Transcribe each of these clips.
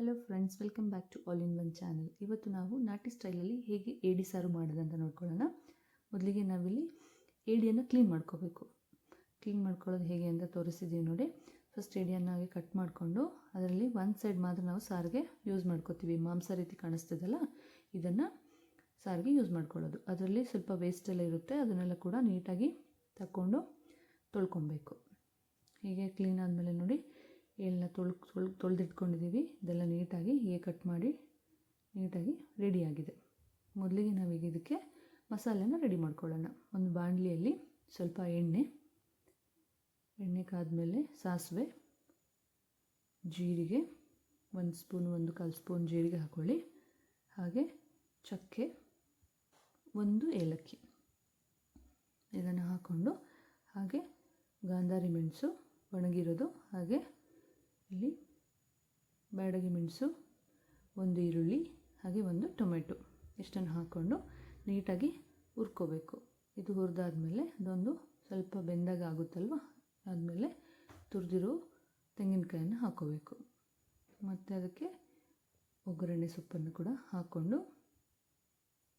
Hello friends welcome back to all in one channel ಇವತ್ತು ನಾವು ನಾಟಿ ಸ್ಟೈಲಲ್ಲಿ ಹೇಗೆ ಏಡಿ ಸಾರು ಮಾಡೋದಂತ ನೋಡ್ಕೊಳ್ಳೋಣ. ಮೊದಲಿಗೆ ನಾವಿಲ್ಲಿ ಏಡಿಯನ್ನು ಕ್ಲೀನ್ ಮಾಡ್ಕೋಬೇಕು. ಕ್ಲೀನ್ ಮಾಡ್ಕೊಳ್ಳೋದು ಹೇಗೆ ಅಂತ ತೋರಿಸಿದ್ದೀವಿ ನೋಡಿ. ಫಸ್ಟ್ ಏಡಿಯನ್ನು ಹಾಗೆ ಕಟ್ ಮಾಡಿಕೊಂಡು ಅದರಲ್ಲಿ ಒಂದು ಸೈಡ್ ಮಾತ್ರ ನಾವು ಸಾರಿಗೆ ಯೂಸ್ ಮಾಡ್ಕೋತೀವಿ. ಮಾಂಸ ರೀತಿ ಕಾಣಿಸ್ತದಲ್ಲ, ಇದನ್ನು ಸಾರಿಗೆ ಯೂಸ್ ಮಾಡ್ಕೊಳ್ಳೋದು. ಅದರಲ್ಲಿ ಸ್ವಲ್ಪ ವೇಸ್ಟ್ ಎಲ್ಲ ಇರುತ್ತೆ, ಅದನ್ನೆಲ್ಲ ಕೂಡ ನೀಟಾಗಿ ತಗೊಂಡು ತೊಳ್ಕೊಬೇಕು. ಹೀಗೆ ಕ್ಲೀನ್ ಆದಮೇಲೆ ನೋಡಿ ಎಲ್ಲ ತೊಳ್ ತೊಳ್, ತೊಳೆದಿಟ್ಕೊಂಡಿದ್ದೀವಿ. ಇದೆಲ್ಲ ನೀಟಾಗಿ ಹೀಗೆ ಕಟ್ ಮಾಡಿ ನೀಟಾಗಿ ರೆಡಿಯಾಗಿದೆ ಮೊದಲಿಗೆ ನಾವೀಗ ಇದಕ್ಕೆ ಮಸಾಲೆನ ರೆಡಿ ಮಾಡ್ಕೊಳ್ಳೋಣ. ಒಂದು ಬಾಣಲಿಯಲ್ಲಿ ಸ್ವಲ್ಪ ಎಣ್ಣೆ ಎಣ್ಣೆ ಕಾದ್ಮೇಲೆ ಸಾಸಿವೆ, ಜೀರಿಗೆ, ಒಂದು ಸ್ಪೂನ್, ಒಂದು ಕಾಲು ಸ್ಪೂನ್ ಜೀರಿಗೆ ಹಾಕ್ಕೊಳ್ಳಿ ಹಾಗೆ ಚಕ್ಕೆ, ಒಂದು ಏಲಕ್ಕಿ ಇದನ್ನು ಹಾಕ್ಕೊಂಡು ಹಾಗೆ ಗಾಂಧಾರಿ ಮೆಣಸು, ಒಣಗಿರೋದು ಹಾಗೆ ಇಲ್ಲಿ ಬ್ಯಾಡಗಿ ಮೆಣಸು, ಒಂದು ಈರುಳ್ಳಿ, ಹಾಗೆ ಒಂದು ಟೊಮೆಟೊ ಇಷ್ಟನ್ನು ಹಾಕ್ಕೊಂಡು ನೀಟಾಗಿ ಹುರ್ಕೋಬೇಕು. ಇದು ಹುರಿದಾದ್ಮೇಲೆ ಅದೊಂದು ಸ್ವಲ್ಪ ಬೆಂದಾಗ ಆಗುತ್ತಲ್ವ? ಆದಮೇಲೆ ತುರಿದಿರೋ ತೆಂಗಿನಕಾಯನ್ನು ಹಾಕ್ಕೋಬೇಕು ಮತ್ತು ಅದಕ್ಕೆ ಒಗ್ಗರಣೆ ಸೊಪ್ಪನ್ನು ಕೂಡ ಹಾಕ್ಕೊಂಡು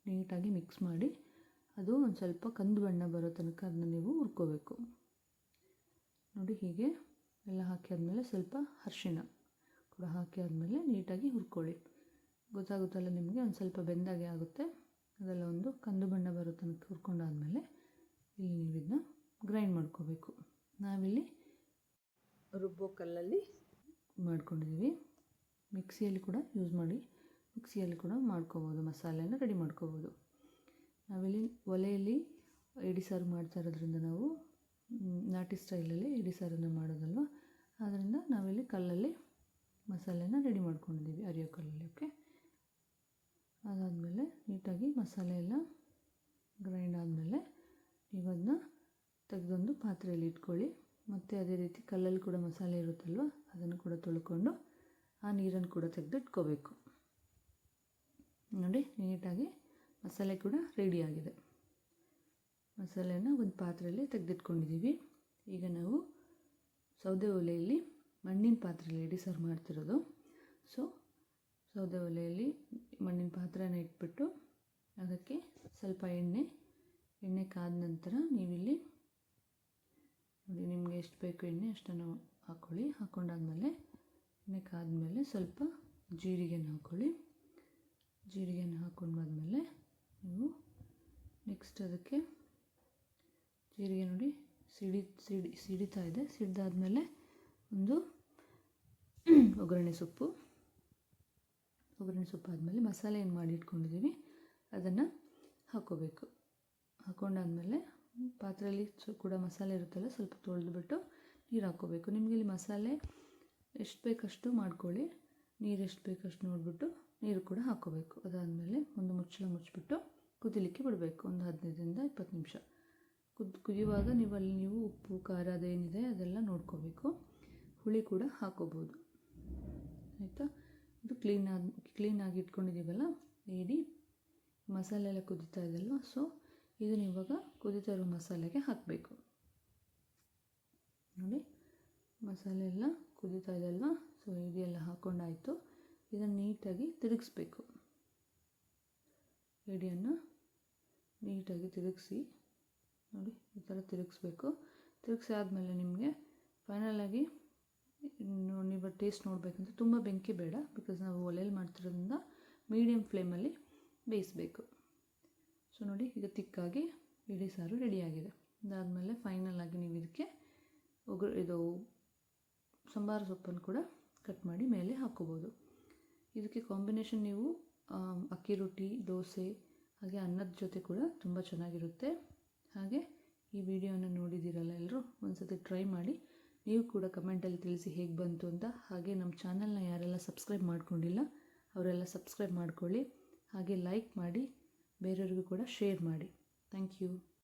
ನೀಟಾಗಿ ಮಿಕ್ಸ್ ಮಾಡಿ ಅದು ಒಂದು ಸ್ವಲ್ಪ ಕಂದು ಬಣ್ಣ ಬರೋ ತನಕ ಅದನ್ನ ನೀವು ಹುರ್ಕೋಬೇಕು. ನೋಡಿ ಹೀಗೆ ಎಲ್ಲ ಹಾಕಿ ಆದಮೇಲೆ ಸ್ವಲ್ಪ ಅರಿಶಿಣ ಕೂಡ ಹಾಕಿ ಆದಮೇಲೆ ನೀಟಾಗಿ ಹುರ್ಕೊಳ್ಳಿ. ಗೊತ್ತಾಗುತ್ತಲ್ಲ ನಿಮಗೆ? ಒಂದು ಸ್ವಲ್ಪ ಬೆಂದಾಗೆ ಆಗುತ್ತೆ. ಅದೆಲ್ಲ ಒಂದು ಕಂದು ಬಣ್ಣ ಬರೋ ತನಕ ಹುರ್ಕೊಂಡಾದಮೇಲೆ ಇಲ್ಲಿ ನೀವು ಇದನ್ನ ಗ್ರೈಂಡ್ ಮಾಡ್ಕೋಬೇಕು. ನಾವಿಲ್ಲಿ ರುಬ್ಬೋ ಕಲ್ಲಲ್ಲಿ ಮಾಡ್ಕೊಂಡಿದ್ದೀವಿ. ಮಿಕ್ಸಿಯಲ್ಲಿ ಕೂಡ ಯೂಸ್ ಮಾಡಿ ಮಿಕ್ಸಿಯಲ್ಲಿ ಕೂಡ ಮಾಡ್ಕೋಬೋದು, ಮಸಾಲೆನ ರೆಡಿ ಮಾಡ್ಕೋಬೋದು. ನಾವಿಲ್ಲಿ ಒಲೆಯಲ್ಲಿ ಇಡಿ ಸಾರು ಮಾಡ್ತಾ ಇರೋದ್ರಿಂದ ನಾವು ನಾಟಿ ಸ್ಟೈಲಲ್ಲಿ ಇಡೀ ಸಾರನ್ನು ಮಾಡೋದಲ್ವ? ಆದ್ದರಿಂದ ನಾವಿಲ್ಲಿ ಕಲ್ಲಲ್ಲಿ ಮಸಾಲೆನ ರೆಡಿ ಮಾಡ್ಕೊಂಡಿದ್ದೀವಿ, ಅರಿಯೋ ಕಲ್ಲಲ್ಲಿ, ಓಕೆ? ಅದಾದಮೇಲೆ ನೀಟಾಗಿ ಮಸಾಲೆ ಎಲ್ಲ ಗ್ರೈಂಡ್ ಆದಮೇಲೆ ನೀವು ಅದನ್ನ ತೆಗೆದೊಂದು ಪಾತ್ರೆಯಲ್ಲಿ ಇಟ್ಕೊಳ್ಳಿ. ಮತ್ತು ಅದೇ ರೀತಿ ಕಲ್ಲಲ್ಲಿ ಕೂಡ ಮಸಾಲೆ ಇರುತ್ತಲ್ವ, ಅದನ್ನು ಕೂಡ ತೊಳ್ಕೊಂಡು ಆ ನೀರನ್ನು ಕೂಡ ತೆಗೆದು ಇಟ್ಕೋಬೇಕು ನೋಡಿ, ನೀಟಾಗಿ ಮಸಾಲೆ ಕೂಡ ರೆಡಿಯಾಗಿದೆ ಮಸಾಲೆನ ಒಂದು ಪಾತ್ರೆಯಲ್ಲಿ ತೆಗೆದಿಟ್ಕೊಂಡಿದ್ದೀವಿ ಈಗ ನಾವು ಸೌದೆ ಒಲೆಯಲ್ಲಿ ಮಣ್ಣಿನ ಪಾತ್ರೆಯಲ್ಲಿ ಇಡೀ ಸರ್ವ್ ಮಾಡ್ತಿರೋದು. ಸೊ ಸೌದೆ ಒಲೆಯಲ್ಲಿ ಮಣ್ಣಿನ ಪಾತ್ರೆನ ಇಟ್ಬಿಟ್ಟು ಅದಕ್ಕೆ ಸ್ವಲ್ಪ ಎಣ್ಣೆ ಎಣ್ಣೆ ಕಾದ ನಂತರ ನೀವಿಲ್ಲಿ ನೋಡಿ ನಿಮಗೆ ಎಷ್ಟು ಬೇಕು ಎಣ್ಣೆ ಅಷ್ಟನ್ನು ಹಾಕ್ಕೊಳ್ಳಿ ಹಾಕ್ಕೊಂಡಾದ್ಮೇಲೆ ಎಣ್ಣೆ ಕಾದಮೇಲೆ ಸ್ವಲ್ಪ ಜೀರಿಗೆನ ಹಾಕ್ಕೊಳ್ಳಿ ಜೀರಿಗೆನ ಮೇಲೆ ನೀವು ನೆಕ್ಸ್ಟ್ ಅದಕ್ಕೆ ಜೀರಿಗೆ ನೋಡಿ ಸಿಡಿ ಸಿಡಿ, ಸಿಡಿತಾ ಇದೆ. ಸಿಡಿದಾದ್ಮೇಲೆ ಒಂದು ಒಗ್ಗರಣೆ ಸೊಪ್ಪು. ಒಗ್ಗರಣೆ ಸೊಪ್ಪು ಆದಮೇಲೆ ಮಸಾಲೆ ಏನು ಮಾಡಿ ಇಟ್ಕೊಂಡಿದ್ದೀವಿ ಅದನ್ನು ಹಾಕ್ಕೋಬೇಕು ಹಾಕ್ಕೊಂಡಾದ್ಮೇಲೆ ಪಾತ್ರೆಯಲ್ಲಿ ಕೂಡ ಮಸಾಲೆ ಇರುತ್ತಲ್ಲ, ಸ್ವಲ್ಪ ತೊಳೆದುಬಿಟ್ಟು ನೀರು ಹಾಕ್ಕೋಬೇಕು ನಿಮಗೆ ಇಲ್ಲಿ ಮಸಾಲೆ ಎಷ್ಟು ಬೇಕಷ್ಟು ಮಾಡ್ಕೊಳ್ಳಿ. ನೀರು ಎಷ್ಟು ಬೇಕಷ್ಟು ನೋಡಿಬಿಟ್ಟು ನೀರು ಕೂಡ ಹಾಕ್ಕೋಬೇಕು ಅದಾದಮೇಲೆ ಒಂದು ಮುಚ್ಚಳ ಮುಚ್ಚಿಬಿಟ್ಟು ಕುದಿಲಿಕ್ಕೆ ಬಿಡಬೇಕು. ಒಂದು ಹದಿನೈದರಿಂದ ಇಪ್ಪತ್ತು ನಿಮಿಷ. ಕುದ್, ಕುದಿಯುವಾಗ ನೀವು ಅಲ್ಲಿ ನೀವು ಉಪ್ಪು, ಖಾರ ಅದೇನಿದೆ ಅದೆಲ್ಲ ನೋಡ್ಕೋಬೇಕು. ಹುಳಿ ಕೂಡ ಹಾಕೋಬೋದು. ಆಯಿತಾ? ಇದು ಕ್ಲೀನಾಗಿ ಕ್ಲೀನಾಗಿ ಇಟ್ಕೊಂಡಿದ್ದೀವಲ್ಲ? ಏಡಿ ಮಸಾಲೆ ಎಲ್ಲ ಕುದೀತಾ ಇದೆಯಲ್ವ? ಸೊ, ಇದನ್ನ ಇವಾಗ ಕುದೀತಾ ಇರೋ ಮಸಾಲೆಗೆ ಹಾಕಬೇಕು. ನೋಡಿ. ಮಸಾಲೆ ಎಲ್ಲ ಕುದೀತಾ ಇದೆಯಲ್ವ? ಸೊ ಇದೆಲ್ಲ ಹಾಕ್ಕೊಂಡಾಯಿತು ಇದನ್ನು ನೀಟಾಗಿ ತಿರುಗಿಸ್ಬೇಕು. ಎಡಿಯನ್ನು ನೀಟಾಗಿ ತಿರುಗಿಸಿ. ನೋಡಿ, ಈ ಥರ ತಿರುಗಿಸ್ಬೇಕು. ತಿರುಗಿಸಿ ಆದಮೇಲೆ ನಿಮಗೆ ಫೈನಲಾಗಿ ನೀವು ಟೇಸ್ಟ್ ನೋಡಬೇಕಂದ್ರೆ ತುಂಬ ಬೆಂಕಿ ಬೇಡ ಬಿಕಾಸ್ ನಾವು ಒಲೆಯಲ್ಲಿ ಮಾಡ್ತಿರೋದ್ರಿಂದ ಮೀಡಿಯಮ್ ಫ್ಲೇಮಲ್ಲಿ ಬೇಯಿಸಬೇಕು. ಸೊ ನೋಡಿ, ಈಗ ತಿಕ್ಕಾಗಿ ಇಡೀ ಸಾರು ರೆಡಿಯಾಗಿದೆ ಅದಾದಮೇಲೆ ಫೈನಲಾಗಿ ನೀವು ಇದಕ್ಕೆ ಒಗ್ರ ಇದು ಸಂಬಾರ ಸೊಪ್ಪನ್ನು ಕೂಡ ಕಟ್ ಮಾಡಿ ಮೇಲೆ ಹಾಕ್ಕೋಬೋದು. ಇದಕ್ಕೆ ಕಾಂಬಿನೇಷನ್ ನೀವು ಅಕ್ಕಿ ರೊಟ್ಟಿ, ದೋಸೆ, ಹಾಗೆ ಅನ್ನದ ಜೊತೆ ಕೂಡ ತುಂಬ ಚೆನ್ನಾಗಿರುತ್ತೆ. ಹಾಗೆ ಈ ವಿಡಿಯೋನ ನೋಡಿದ್ದೀರಲ್ಲ ಎಲ್ಲರೂ ಒಂದು ಸತಿ ಟ್ರೈ ಮಾಡಿ. ನೀವು ಕೂಡ ಕಮೆಂಟಲ್ಲಿ ತಿಳಿಸಿ ಹೇಗೆ ಬಂತು ಅಂತ. ಹಾಗೆ ನಮ್ಮ ಚಾನಲ್ನ ಯಾರೆಲ್ಲ ಸಬ್ಸ್ಕ್ರೈಬ್ ಮಾಡ್ಕೊಂಡಿಲ್ಲ, ಅವರೆಲ್ಲ ಸಬ್ಸ್ಕ್ರೈಬ್ ಮಾಡ್ಕೊಳ್ಳಿ. ಹಾಗೆ ಲೈಕ್ ಮಾಡಿ, ಬೇರೆಯವ್ರಿಗೂ ಕೂಡ ಶೇರ್ ಮಾಡಿ. Thank you